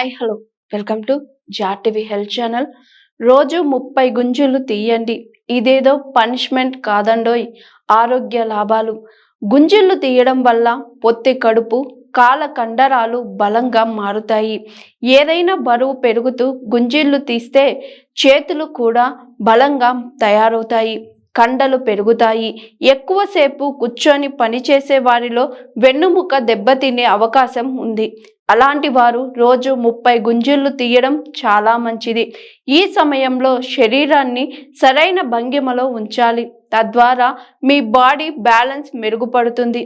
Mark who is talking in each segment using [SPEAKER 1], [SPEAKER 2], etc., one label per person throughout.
[SPEAKER 1] Hi hello. Welcome to జాటివి health channel. రోజు ముప్పై గుంజులు తీయండి. ఇదేదో పనిష్మెంట్ కాదండోయ్. ఆరోగ్య లాభాలు. గుంజిళ్ళు తీయడం వల్ల పొత్తి కడుపు కాల కండరాలు బలంగా మారుతాయి. ఏదైనా బరువు పెరుగుతూ గుంజిళ్ళు తీస్తే చేతులు కూడా బలంగా తయారవుతాయి. కండలు పెరుగుతాయి. ఎక్కువసేపు కూర్చొని పనిచేసే వారిలో వెన్నుముక దెబ్బతినే అవకాశం ఉంది. అలాంటి వారు రోజు ముప్పై గుంజీళ్ళు తీయడం చాలా మంచిది. ఈ సమయంలో శరీరాన్ని సరైన భంగిమలో ఉంచాలి. తద్వారా మీ బాడీ బ్యాలెన్స్ మెరుగుపడుతుంది.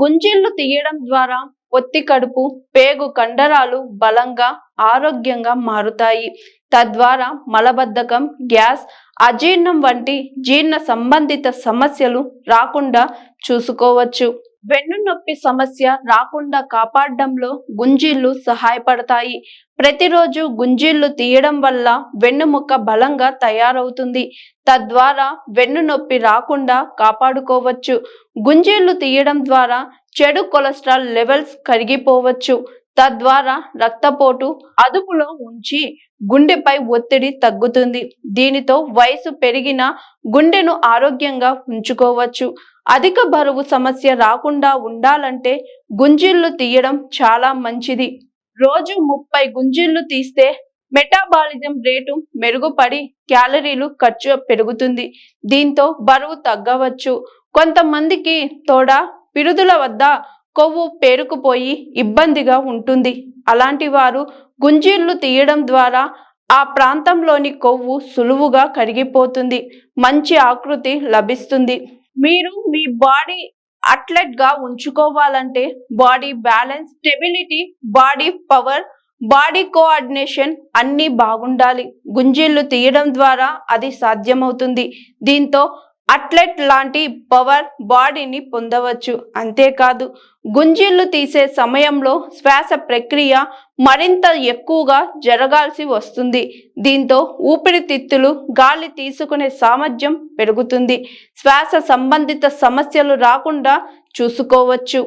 [SPEAKER 1] గుంజిళ్ళు తీయడం ద్వారా ఒత్తి కడుపు పేగు కండరాలు బలంగా ఆరోగ్యంగా మారుతాయి. తద్వారా మలబద్ధకం గ్యాస్ అజీర్ణం వంటి జీర్ణ సంబంధిత సమస్యలు రాకుండా చూసుకోవచ్చు. వెన్ను నొప్పి సమస్య రాకుండా కాపాడడంలో గుంజీళ్ళు సహాయపడతాయి. ప్రతిరోజు గుంజీళ్ళు తీయడం వల్ల వెన్నుముక్క బలంగా తయారవుతుంది. తద్వారా వెన్ను నొప్పి రాకుండా కాపాడుకోవచ్చు. గుంజీళ్ళు తీయడం ద్వారా చెడు కొలెస్ట్రాల్ లెవెల్స్ కరిగిపోవచ్చు. తద్వారా రక్తపోటు అదుపులో ఉంచి గుండెపై ఒత్తిడి తగ్గుతుంది. దీనితో వయసు పెరిగిన గుండెను ఆరోగ్యంగా ఉంచుకోవచ్చు. అధిక బరువు సమస్య రాకుండా ఉండాలంటే గుంజిళ్ళు తీయడం చాలా మంచిది. రోజు ముప్పై గుంజిళ్ళు తీస్తే మెటాబాలిజం రేటు మెరుగుపడి క్యాలరీలు ఖర్చు పెరుగుతుంది. దీంతో బరువు తగ్గవచ్చు. కొంతమందికి తోడ పిరుదుల వద్ద కొవ్వు పేరుకుపోయి ఇబ్బందిగా ఉంటుంది. అలాంటి వారు గుంజీళ్ళు తీయడం ద్వారా ఆ ప్రాంతంలోని కొవ్వు సులువుగా కరిగిపోతుంది. మంచి ఆకృతి లభిస్తుంది. మీరు మీ బాడీ అట్లెట్గా ఉంచుకోవాలంటే body balance stability body power body coordination అన్నీ బాగుండాలి. గుంజీళ్ళు తీయడం ద్వారా అది సాధ్యమవుతుంది. దీంతో అట్లెట్ లాంటి పవర్ బాడీని పొందవచ్చు. అంతేకాదు గుంజీళ్ళు తీసే సమయంలో శ్వాస ప్రక్రియ మరింత ఎక్కువగా జరగాల్సి వస్తుంది. దీంతో ఊపిరితిత్తులు గాలి తీసుకునే సామర్థ్యం పెరుగుతుంది. శ్వాస సంబంధిత సమస్యలు రాకుండా చూసుకోవచ్చు.